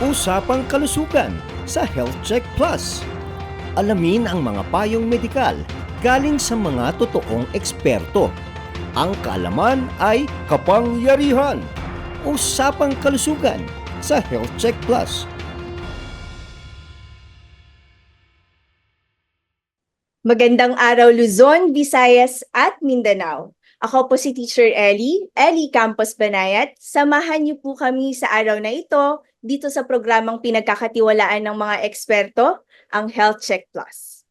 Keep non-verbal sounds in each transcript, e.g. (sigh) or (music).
Usapang kalusugan sa Health Check Plus. Alamin ang mga payong medikal galing sa mga totoong eksperto. Ang kaalaman ay kapangyarihan. Usapang kalusugan sa Health Check Plus. Magandang araw Luzon, Visayas at Mindanao. Ako po si Teacher Ellie, Ellie Campos Banayat. Samahan niyo po kami sa araw na ito dito sa programang pinagkakatiwalaan ng mga eksperto, ang Health Check Plus.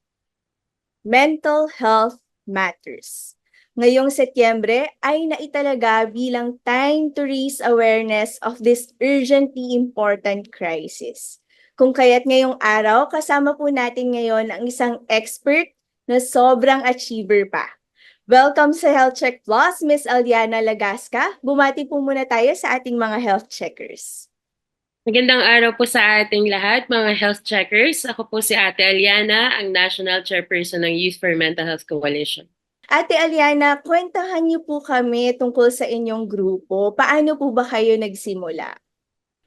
Mental Health Matters. Ngayong Setyembre ay naitalaga bilang time to raise awareness of this urgently important crisis. Kung kaya't ngayong araw, kasama po natin ngayon ang isang expert na sobrang achiever pa. Welcome sa Health Check Plus, Miss Aliana Lagasca. Bumati po muna tayo sa ating mga health checkers. Magandang araw po sa ating lahat, mga health checkers. Ako po si Ate Aliana, ang National Chairperson ng Youth for Mental Health Coalition. Ate Aliana, kwentahan niyo po kami tungkol sa inyong grupo. Paano po ba kayo nagsimula?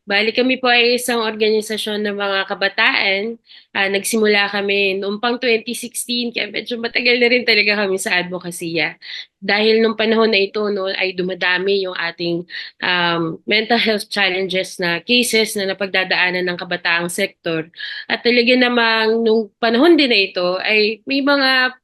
Bali kami po ay isang organisasyon ng mga kabataan. Ah, nagsimula kami noong pang 2016, kaya medyo matagal na rin talaga kami sa advokasya. Dahil nung panahon na ito no, ay dumadami yung ating um, mental health challenges na cases na napagdadaanan ng kabataang sektor. At talaga namang nung panahon din na ito ay may mga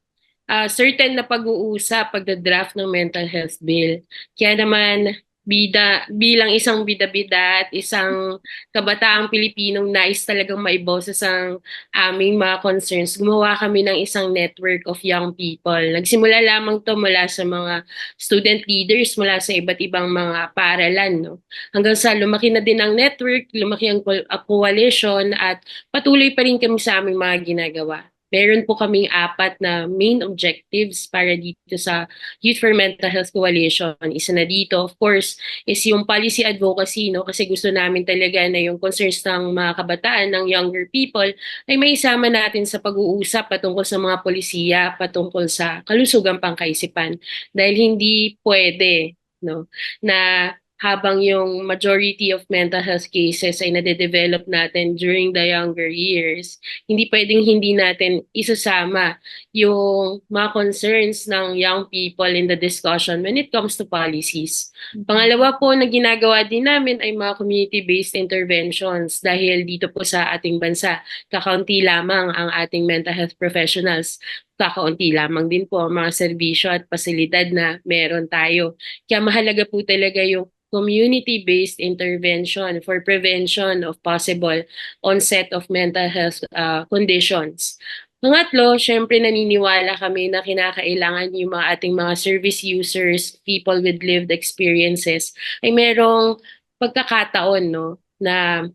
uh, certain na pag-uusap pagda-draft ng mental health bill. Kaya naman bida bilang isang bida-bida at isang kabataang Pilipinong nais talagang maiboses ang aming mga concerns, gumawa kami ng isang network of young people. Nagsimula lamang to mula sa mga student leaders mula sa iba't ibang mga paaralan. No? Hanggang sa lumaki na din ang network, lumaki ang coalition at patuloy pa rin kami sa aming mga ginagawa meron po kaming apat na main objectives para dito sa Youth for Mental Health Coalition. Isa na dito, of course, is yung policy advocacy, no? kasi gusto namin talaga na yung concerns ng mga kabataan, ng younger people, ay may isama natin sa pag-uusap patungkol sa mga polisiya, patungkol sa kalusugang pangkaisipan. Dahil hindi pwede no, na habang yung majority of mental health cases ay nade-develop natin during the younger years, hindi pwedeng hindi natin isasama yung mga concerns ng young people in the discussion when it comes to policies. Mm-hmm. Pangalawa po na ginagawa din namin ay mga community-based interventions dahil dito po sa ating bansa, kakaunti lamang ang ating mental health professionals kakaunti lamang din po ang mga serbisyo at pasilidad na meron tayo. Kaya mahalaga po talaga yung community-based intervention for prevention of possible onset of mental health uh, conditions. Pangatlo, syempre naniniwala kami na kinakailangan yung mga ating mga service users, people with lived experiences, ay merong pagkakataon no, na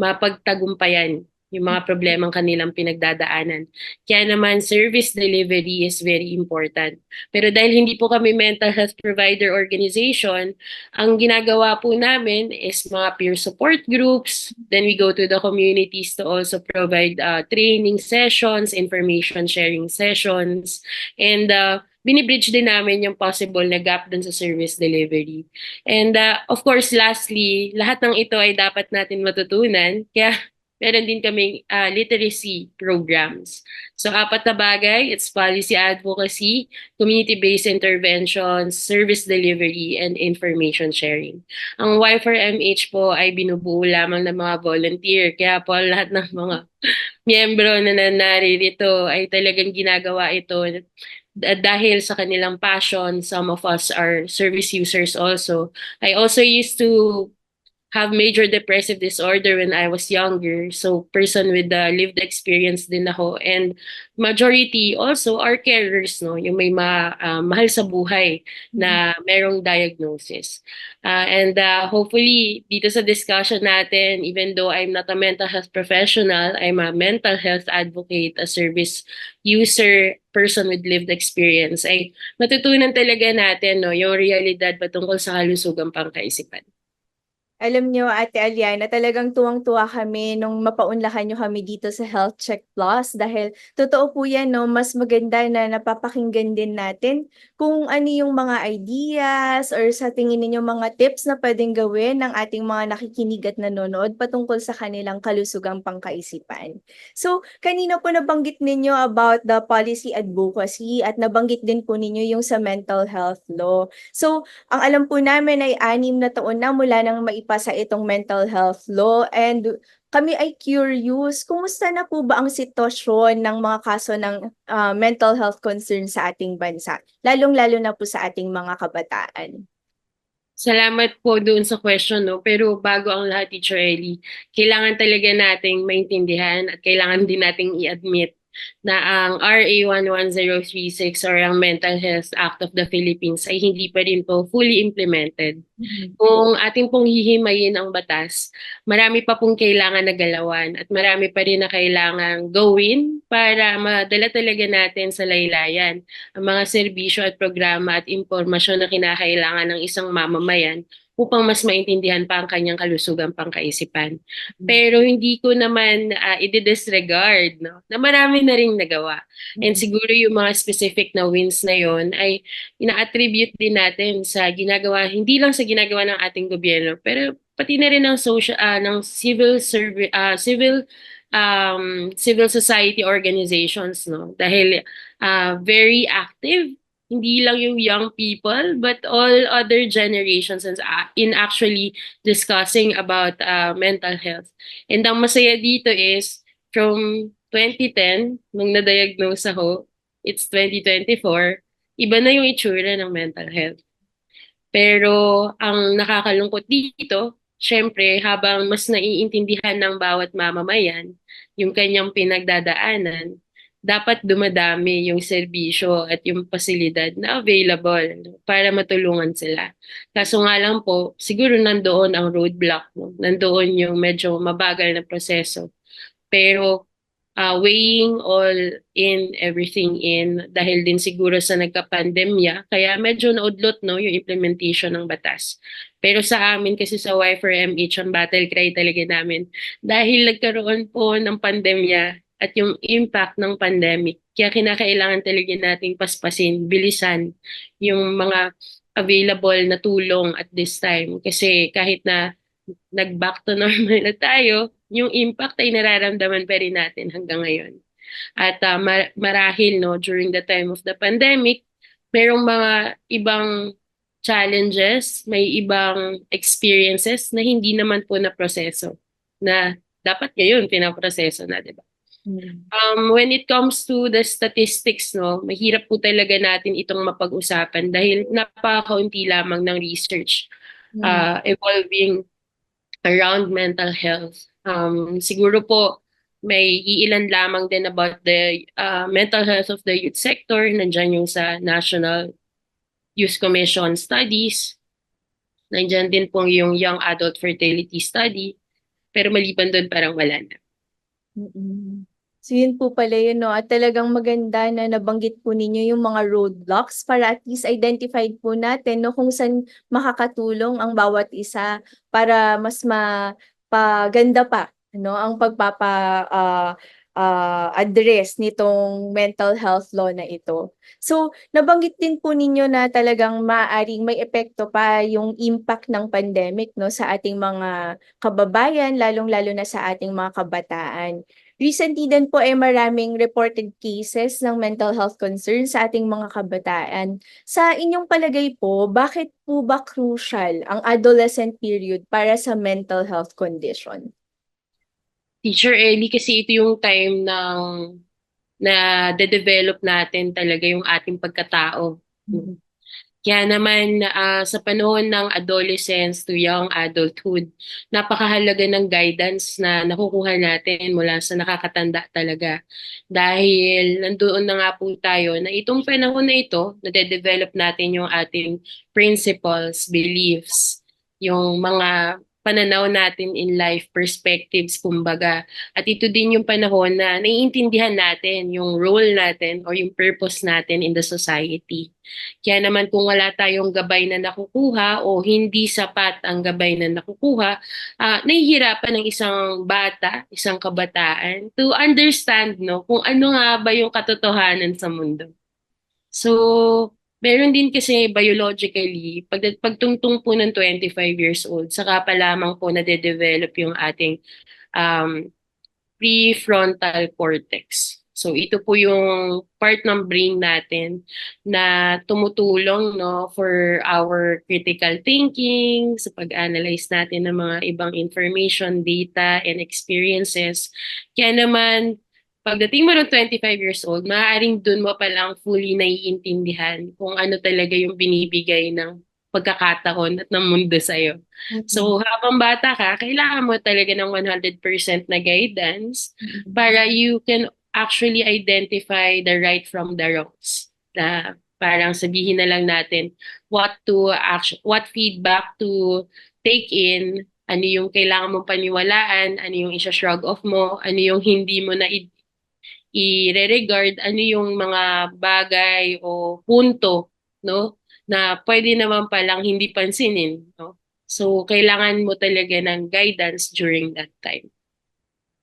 mapagtagumpayan yung mga problemang kanilang pinagdadaanan. Kaya naman, service delivery is very important. Pero dahil hindi po kami mental health provider organization, ang ginagawa po namin is mga peer support groups. Then we go to the communities to also provide uh, training sessions, information sharing sessions, and uh, binibridge din namin yung possible na gap dun sa service delivery. And uh, of course, lastly, lahat ng ito ay dapat natin matutunan. Kaya meron din kaming uh, literacy programs. So apat na bagay, it's policy advocacy, community-based interventions, service delivery, and information sharing. Ang Y4MH po ay binubuo lamang ng mga volunteer. Kaya po lahat ng mga miyembro na naririto ay talagang ginagawa ito dahil sa kanilang passion. Some of us are service users also. I also used to have major depressive disorder when I was younger. So person with the lived experience din ako. And majority also are carers, no? Yung may ma, uh, mahal sa buhay na mm-hmm. merong diagnosis. Uh, and uh, hopefully, dito sa discussion natin, even though I'm not a mental health professional, I'm a mental health advocate, a service user, person with lived experience, ay matutunan talaga natin no, yung realidad patungkol sa kalusugang pangkaisipan. Alam niyo, Ate Aliana, talagang tuwang-tuwa kami nung mapaunlakan niyo kami dito sa Health Check Plus dahil totoo po yan, no, mas maganda na napapakinggan din natin kung ano yung mga ideas or sa tingin ninyo mga tips na pwedeng gawin ng ating mga nakikinig at nanonood patungkol sa kanilang kalusugang pangkaisipan. So, kanina po nabanggit ninyo about the policy advocacy at nabanggit din po ninyo yung sa mental health law. So, ang alam po namin ay anim na taon na mula nang maipasa itong mental health law and kami ay curious, kumusta na po ba ang sitwasyon ng mga kaso ng ah, mental health concern sa ating bansa, lalong-lalo na po sa ating mga kabataan? Salamat po doon sa question, no? Pero bago ang lahat, Teacher Ellie, kailangan talaga nating maintindihan at kailangan din nating i-admit na ang RA 11036 or ang Mental Health Act of the Philippines ay hindi pa rin po fully implemented. Kung ating pong hihimayin ang batas, marami pa pong kailangan na galawan at marami pa rin na kailangan gawin para madala talaga natin sa laylayan ang mga serbisyo at programa at impormasyon na kinakailangan ng isang mamamayan upang mas maintindihan pa ang kanyang kalusugang pangkaisipan. Pero hindi ko naman uh, i-disregard no, na marami na rin nagawa. And siguro yung mga specific na wins na yon ay ina-attribute din natin sa ginagawa, hindi lang sa ginagawa ng ating gobyerno, pero pati na rin ng social ah, ng civil serv- ah, civil um, civil society organizations no dahil ah, very active hindi lang yung young people but all other generations in, actually discussing about uh, mental health. And ang masaya dito is from 2010 nung na-diagnose ako, it's 2024, iba na yung itsura ng mental health. Pero ang nakakalungkot dito, syempre habang mas naiintindihan ng bawat mamamayan yung kanyang pinagdadaanan, dapat dumadami yung serbisyo at yung pasilidad na available para matulungan sila. Kaso nga lang po, siguro nandoon ang roadblock, no? nandoon yung medyo mabagal na proseso. Pero uh, weighing all in, everything in, dahil din siguro sa nagka-pandemya, kaya medyo naudlot no, yung implementation ng batas. Pero sa amin kasi sa Y4MH, ang battle cry talaga namin, dahil nagkaroon po ng pandemya, at yung impact ng pandemic. Kaya kinakailangan talaga nating paspasin, bilisan yung mga available na tulong at this time. Kasi kahit na nag-back to (laughs) normal na tayo, yung impact ay nararamdaman pa rin natin hanggang ngayon. At uh, mar- marahil no, during the time of the pandemic, merong mga ibang challenges, may ibang experiences na hindi naman po na proseso na dapat ngayon pinaproseso na, di ba? Um, when it comes to the statistics, no, mahirap po talaga natin itong mapag-usapan dahil napakaunti lamang ng research uh, evolving around mental health. Um, siguro po may iilan lamang din about the uh, mental health of the youth sector. Nandyan yung sa National Youth Commission Studies. Nandyan din po yung Young Adult Fertility Study. Pero maliban doon parang wala na. Mm-mm. So yun po pala yun, no? At talagang maganda na nabanggit po ninyo yung mga roadblocks para at least identified po natin no, kung saan makakatulong ang bawat isa para mas mapaganda pa no, ang pagpapa uh, uh, address nitong mental health law na ito. So, nabanggit din po ninyo na talagang maaaring may epekto pa yung impact ng pandemic no sa ating mga kababayan, lalong-lalo na sa ating mga kabataan. Recently din po ay maraming reported cases ng mental health concerns sa ating mga kabataan. Sa inyong palagay po, bakit po ba crucial ang adolescent period para sa mental health condition? Teacher Ellie, kasi ito yung time ng na de-develop natin talaga yung ating pagkatao. Mm-hmm. Kaya naman uh, sa panahon ng adolescence to young adulthood, napakahalaga ng guidance na nakukuha natin mula sa nakakatanda talaga. Dahil nandoon na nga po tayo na itong panahon na ito, nade-develop natin yung ating principles, beliefs, yung mga pananaw natin in life, perspectives, kumbaga. At ito din yung panahon na naiintindihan natin yung role natin or yung purpose natin in the society. Kaya naman kung wala tayong gabay na nakukuha o hindi sapat ang gabay na nakukuha, ah nahihirapan ng isang bata, isang kabataan to understand no kung ano nga ba yung katotohanan sa mundo. So, meron din kasi biologically, pag, pagtungtong po ng 25 years old, saka pa lamang po nade-develop yung ating um, prefrontal cortex. So, ito po yung part ng brain natin na tumutulong no, for our critical thinking, sa pag-analyze natin ng mga ibang information, data, and experiences. Kaya naman, pagdating mo ng 25 years old, maaaring dun mo palang fully naiintindihan kung ano talaga yung binibigay ng pagkakataon at ng mundo sa'yo. So, habang bata ka, kailangan mo talaga ng 100% na guidance para you can actually identify the right from the wrongs. Na parang sabihin na lang natin what to act- what feedback to take in, ano yung kailangan mong paniwalaan, ano yung isa-shrug off mo, ano yung hindi mo na i- i-regard, ano yung mga bagay o punto, no? Na pwede naman palang hindi pansinin, no? So, kailangan mo talaga ng guidance during that time.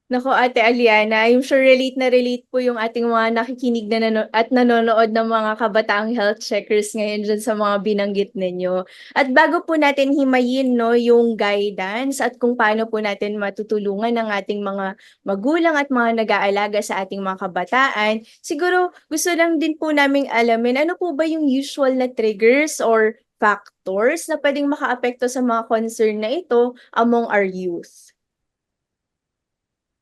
Nako, Ate Aliana, I'm sure relate na relate po yung ating mga nakikinig na nano- at nanonood ng mga kabataang health checkers ngayon dyan sa mga binanggit ninyo. At bago po natin himayin no, yung guidance at kung paano po natin matutulungan ng ating mga magulang at mga nag-aalaga sa ating mga kabataan, siguro gusto lang din po naming alamin ano po ba yung usual na triggers or factors na pwedeng makaapekto sa mga concern na ito among our youth?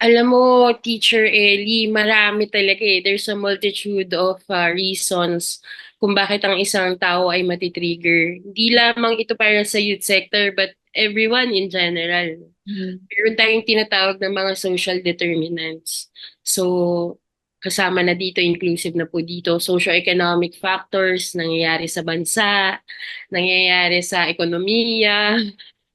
Alam mo, Teacher Ellie, marami talaga eh. There's a multitude of uh, reasons kung bakit ang isang tao ay matitrigger. Hindi lamang ito para sa youth sector, but everyone in general. Meron tayong tinatawag ng mga social determinants. So, kasama na dito, inclusive na po dito, socio-economic factors, nangyayari sa bansa, nangyayari sa ekonomiya,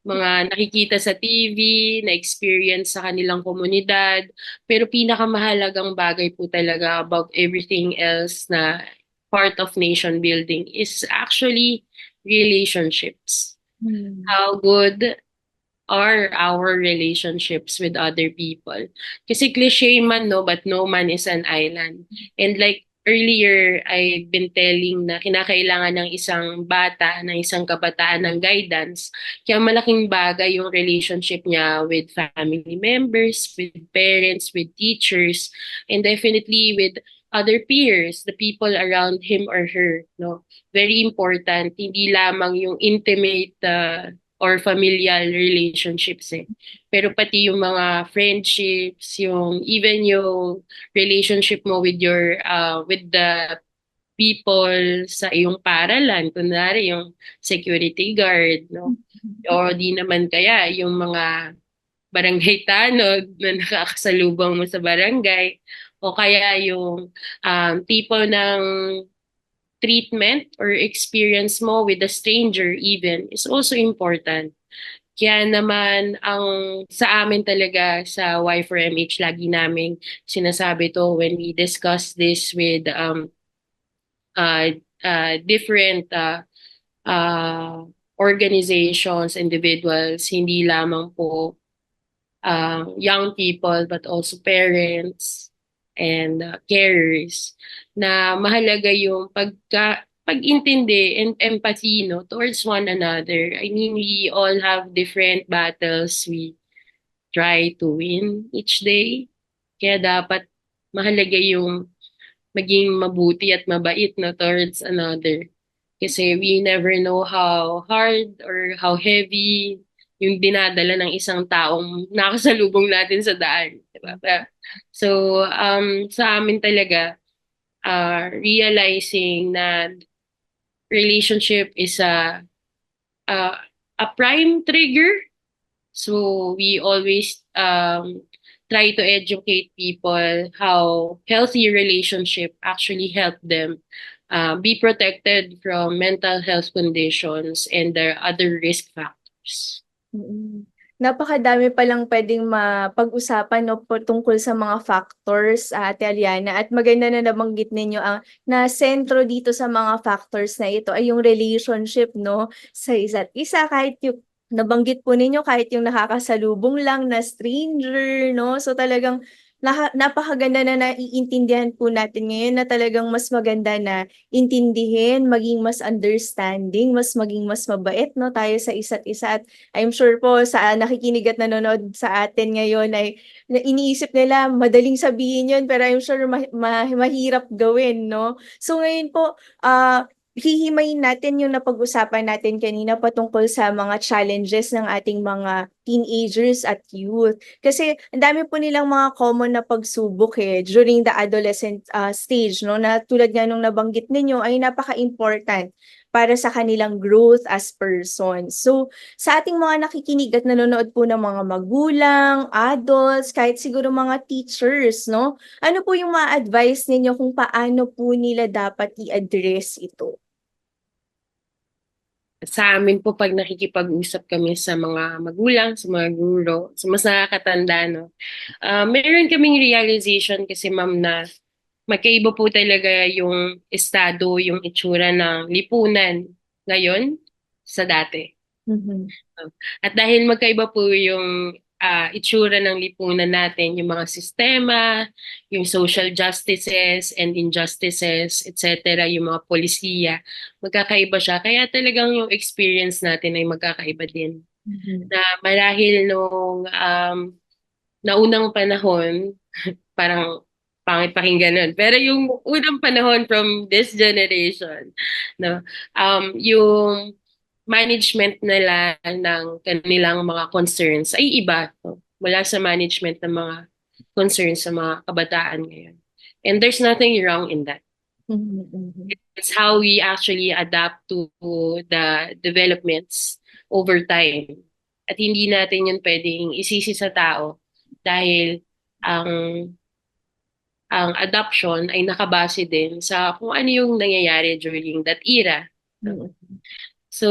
mga nakikita sa TV, na-experience sa kanilang komunidad. Pero pinakamahalagang bagay po talaga about everything else na part of nation building is actually relationships. How good are our relationships with other people? Kasi cliche man, no, but no man is an island. And like earlier, I've been telling na kinakailangan ng isang bata, ng isang kabataan ng guidance. Kaya malaking bagay yung relationship niya with family members, with parents, with teachers, and definitely with other peers, the people around him or her. No? Very important, hindi lamang yung intimate uh, or familial relationships eh. Pero pati yung mga friendships, yung even yung relationship mo with your uh, with the people sa iyong paralan, kunwari yung security guard, no? O di naman kaya yung mga barangay (laughs) tanod na nakakasalubong mo sa barangay o kaya yung um, tipo ng treatment or experience mo with a stranger even is also important. Kaya naman ang sa amin talaga sa Y4MH lagi namin sinasabi to when we discuss this with um uh, uh different uh, uh organizations, individuals, hindi lamang po uh, young people but also parents and uh, carers na mahalaga yung pagka pag-intindi and empathy no towards one another. I mean, we all have different battles we try to win each day. Kaya dapat mahalaga yung maging mabuti at mabait no towards another. Kasi we never know how hard or how heavy yung dinadala ng isang taong nakasalubong natin sa daan. Diba? So, um, sa amin talaga, uh, realizing na relationship is a, a, a prime trigger. So, we always um, try to educate people how healthy relationship actually help them uh, be protected from mental health conditions and their other risk factors. Mm. Napakadami palang pwedeng mapag-usapan no, tungkol sa mga factors, ah, Ate Aliana. At maganda na nabanggit ninyo ang na sentro dito sa mga factors na ito ay yung relationship no, sa isa't isa. Kahit yung nabanggit po ninyo, kahit yung nakakasalubong lang na stranger, no? So talagang Naka napakaganda na naiintindihan po natin ngayon na talagang mas maganda na intindihin, maging mas understanding, mas maging mas mabait 'no, tayo sa isa't isa at I'm sure po sa nakikinig at nanonood sa atin ngayon ay na iniisip nila madaling sabihin 'yun pero I'm sure ma ma mahirap gawin 'no. So ngayon po, ah, hihimayin natin yung napag-usapan natin kanina patungkol sa mga challenges ng ating mga teenagers at youth. Kasi ang dami po nilang mga common na pagsubok eh during the adolescent ah, stage no na tulad nga nung nabanggit ninyo ay napaka-important para sa kanilang growth as person. So sa ating mga nakikinig at nanonood po ng mga magulang, adults, kahit siguro mga teachers no, ano po yung mga advice ninyo kung paano po nila dapat i-address ito? Sa amin po 'pag nakikipag-usap kami sa mga magulang, sa mga guro, sa mas nakakatanda 'no, ah, meron kaming realization kasi ma'am na magkaiba po talaga yung estado, yung itsura ng lipunan ngayon sa dati. Mhm. At dahil magkaiba po yung ah, itsura ng lipunan natin, yung mga sistema, yung social justices and injustices, etc., yung mga polisiya, magkakaiba siya. Kaya talagang yung experience natin ay magkakaiba din. Mhm. Na marahil nung um, naunang panahon, (laughs) parang pangit pakinggan nun. Pero yung unang panahon from this generation, no, um, yung management nila ng kanilang mga concerns ay iba no? mula sa management ng mga concerns sa mga kabataan ngayon. And there's nothing wrong in that. It's how we actually adapt to the developments over time. At hindi natin yun pwedeng isisi sa tao dahil ang ang adoption ay nakabase din sa kung ano yung nangyayari during that era. Mhm. So,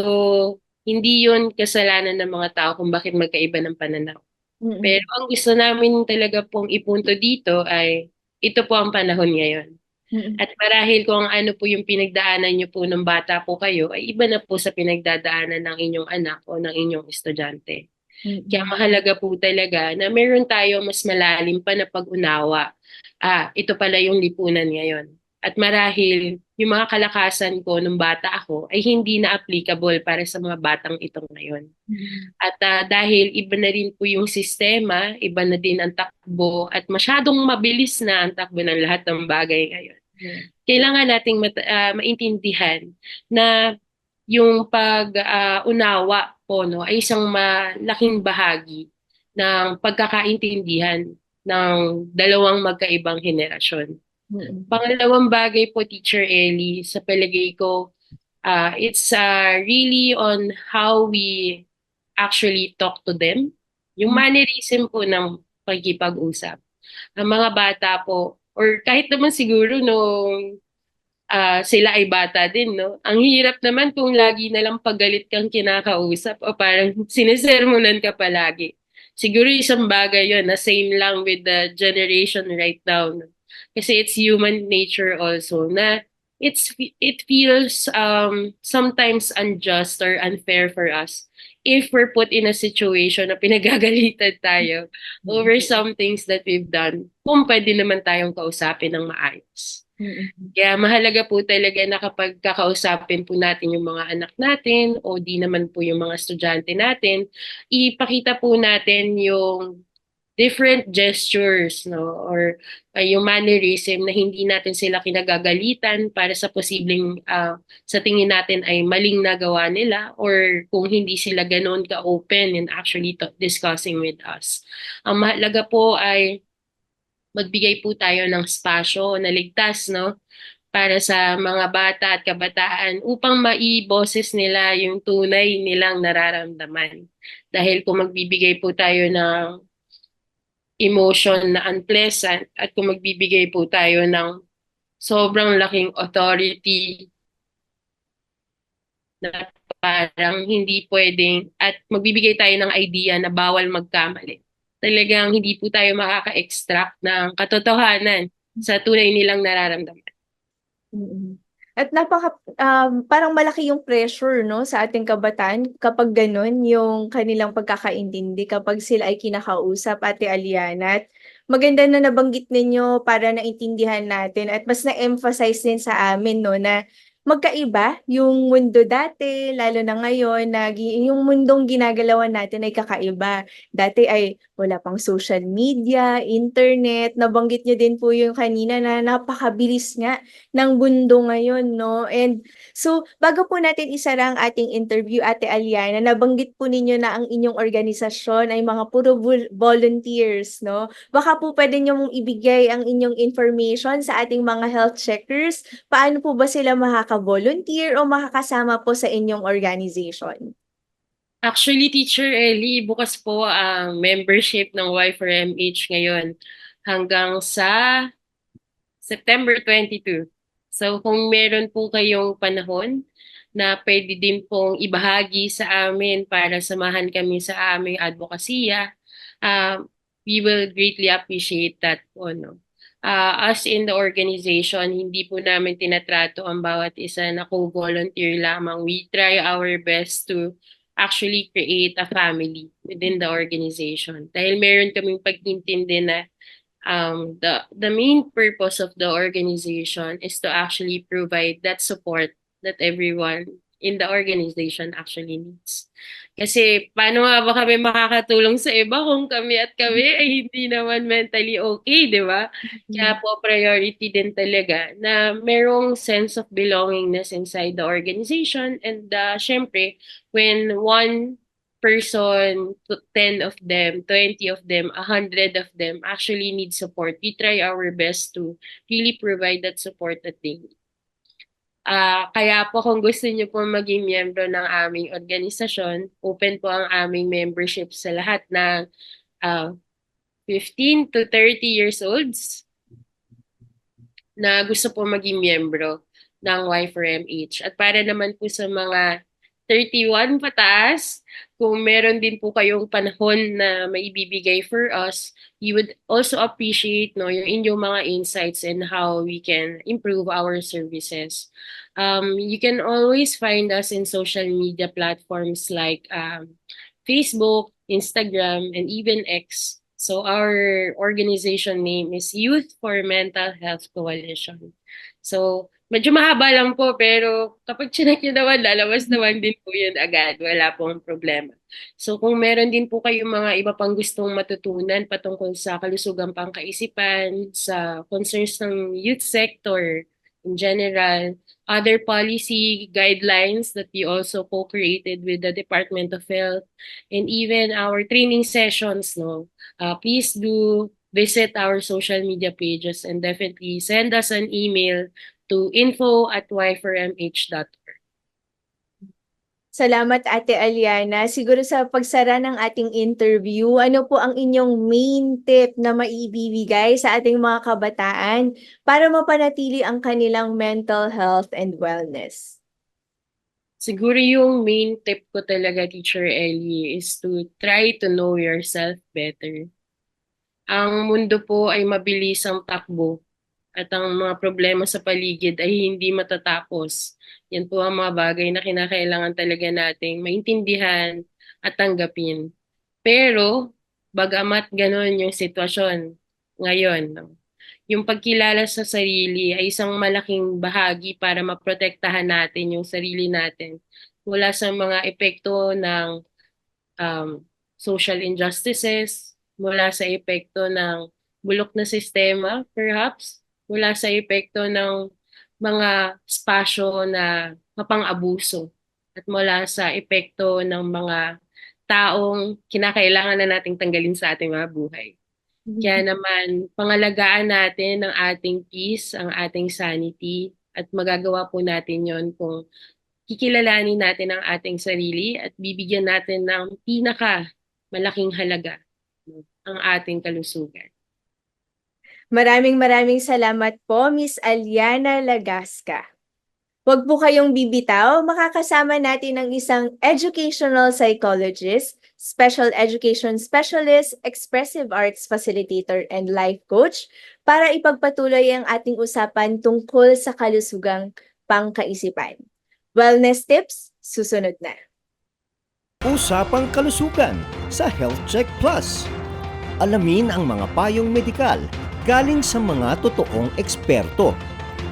hindi yun kasalanan ng mga tao kung bakit magkaiba ng pananaw. Mhm. Pero ang gusto namin talaga pong ipunto dito ay ito po ang panahon ngayon. Mhm. At marahil kung ano po yung pinagdaanan niyo po nung bata po kayo, ay iba na po sa pinagdadaanan ng inyong anak o ng inyong estudyante. Mhm. Kaya mahalaga po talaga na meron tayo mas malalim pa na pag-unawa. Ah, ito pala yung lipunan ngayon. At marahil yung mga kalakasan ko nung bata ako ay hindi na applicable para sa mga batang ito ngayon. Mhm. At ah, dahil iba na rin po yung sistema, iba na din ang takbo at masyadong mabilis na ang takbo ng lahat ng bagay ngayon. Kailangan nating mat- ah, maintindihan na yung pag-unawa po no, ay isang malaking bahagi ng pagkakaintindihan ng dalawang magkaibang henerasyon. Mhm. Pangalawang bagay po, Teacher Ellie, sa palagay ko, ah, it's ah, really on how we actually talk to them. Yung Mm. mannerism po ng pagkipag-usap. Ang mga bata po, or kahit naman siguro nung ah, sila ay bata din, no? Ang hirap naman kung lagi na lang paggalit kang kinakausap o parang (laughs) sinisermonan ka palagi. Siguro isang bagay yon na same lang with the generation right now. no? Kasi it's human nature also na it's it feels um sometimes unjust or unfair for us if we're put in a situation na pinagagalitan tayo over some things that we've done kung pwede naman tayong kausapin ng maayos. Mhm. Kaya mahalaga po talaga na kapag kakausapin po natin yung mga anak natin o di naman po yung mga estudyante natin, ipakita po natin yung different gestures no or uh, yung mannerism na hindi natin sila kinagagalitan para sa posibleng uh, sa tingin natin ay maling nagawa nila or kung hindi sila ganoon ka-open in actually to- discussing with us. Ang mahalaga po ay magbigay po tayo ng spasyo na ligtas no para sa mga bata at kabataan upang maiboses nila yung tunay nilang nararamdaman. Dahil kung magbibigay po tayo ng emotion na unpleasant at kung magbibigay po tayo ng sobrang laking authority na parang hindi pwedeng at magbibigay tayo ng idea na bawal magkamali. Talagang hindi po tayo makaka-extract ng katotohanan sa tunay nilang nararamdaman. Mm. At napaka um, parang malaki yung pressure no sa ating kabataan kapag ganun yung kanilang pagkakaintindi kapag sila ay kinakausap Ate Aliana. At maganda na nabanggit ninyo para naintindihan natin at mas na-emphasize din sa amin no na magkaiba yung mundo dati, lalo na ngayon na yung mundong ginagalawan natin ay kakaiba. Dati ay wala pang social media, internet, nabanggit niyo din po yung kanina na napakabilis nga ng mundo ngayon, no? And so, bago po natin isara ang ating interview, Ate Aliana, nabanggit po ninyo na ang inyong organisasyon ay mga puro vol- volunteers, no? Baka po pwede niyo mong ibigay ang inyong information sa ating mga health checkers. Paano po ba sila makaka-volunteer o makakasama po sa inyong organization? Actually, Teacher Ellie, bukas po ang membership ng Y4MH ngayon hanggang sa September 22. So kung meron po kayong panahon na pwede din pong ibahagi sa amin para samahan kami sa aming advokasya, uh, we will greatly appreciate that po. No? Uh, us in the organization, hindi po namin tinatrato ang bawat isa na co-volunteer lamang. We try our best to actually create a family within the organization. Dahil meron kaming pagtintindi na um, the, the main purpose of the organization is to actually provide that support that everyone in the organization actually needs. Kasi paano nga ba kami makakatulong sa iba kung kami at kami ay hindi naman mentally okay, di ba? Kaya po priority din talaga na merong sense of belongingness inside the organization and uh, syempre when one person, to 10 of them, 20 of them, 100 of them actually need support, we try our best to really provide that support that they need. Ah, kaya po kung gusto niyo po maging miyembro ng aming organisasyon, open po ang aming membership sa lahat ng ah, 15 to 30 years olds na gusto po maging miyembro ng Y4MH. At para naman po sa mga 31 pataas, kung meron din po kayong panahon na maibibigay for us, we would also appreciate no, yung inyong mga insights and how we can improve our services. Um, you can always find us in social media platforms like um, Facebook, Instagram, and even X. So our organization name is Youth for Mental Health Coalition. So medyo mahaba lang po pero kapag chinek nyo naman, lalabas naman din po yun agad. Wala pong problema. So kung meron din po kayong mga iba pang gustong matutunan patungkol sa kalusugan pangkaisipan, sa concerns ng youth sector in general, other policy guidelines that we also co-created with the Department of Health, and even our training sessions, no, uh, please do visit our social media pages and definitely send us an email to info at y4mh.org. Salamat Ate Aliana. Siguro sa pagsara ng ating interview, ano po ang inyong main tip na maibibigay sa ating mga kabataan para mapanatili ang kanilang mental health and wellness? Siguro yung main tip ko talaga, Teacher Ellie, is to try to know yourself better. Ang mundo po ay mabilis ang takbo at ang mga problema sa paligid ay hindi matatapos. Yan po ang mga bagay na kinakailangan talaga nating maintindihan at tanggapin. Pero, bagamat ganon yung sitwasyon ngayon, yung pagkilala sa sarili ay isang malaking bahagi para maprotektahan natin yung sarili natin mula sa mga epekto ng um, social injustices, mula sa epekto ng bulok na sistema, perhaps, mula sa epekto ng mga spasyo na mapang-abuso at mula sa epekto ng mga taong kinakailangan na nating tanggalin sa ating mga buhay. Kaya naman, pangalagaan natin ang ating peace, ang ating sanity, at magagawa po natin yon kung kikilalanin natin ang ating sarili at bibigyan natin ng pinaka malaking halaga ang ating kalusugan. Maraming maraming salamat po, Miss Aliana Lagasca. Huwag po kayong bibitaw, makakasama natin ang isang educational psychologist, special education specialist, expressive arts facilitator, and life coach para ipagpatuloy ang ating usapan tungkol sa kalusugang pangkaisipan. Wellness tips, susunod na. Usapang kalusugan sa Health Check Plus. Alamin ang mga payong medikal galing sa mga totoong eksperto.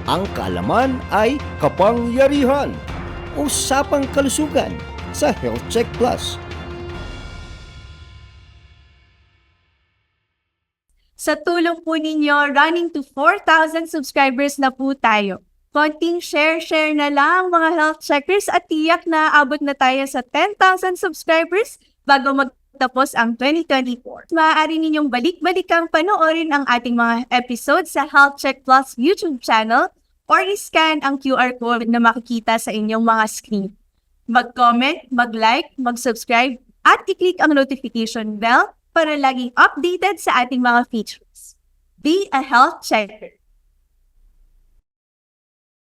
Ang kaalaman ay kapangyarihan. Usapang kalusugan sa Health Check Plus. Sa tulong po ninyo, running to 4,000 subscribers na po tayo. Konting share-share na lang mga health checkers at tiyak na abot na tayo sa 10,000 subscribers bago magtapos ang 2024. Maaari ninyong balik-balikang panoorin ang ating mga episodes sa Health Check Plus YouTube channel or i-scan ang QR code na makikita sa inyong mga screen. Mag-comment, mag-like, mag-subscribe at i-click ang notification bell para laging updated sa ating mga features. Be a health checker.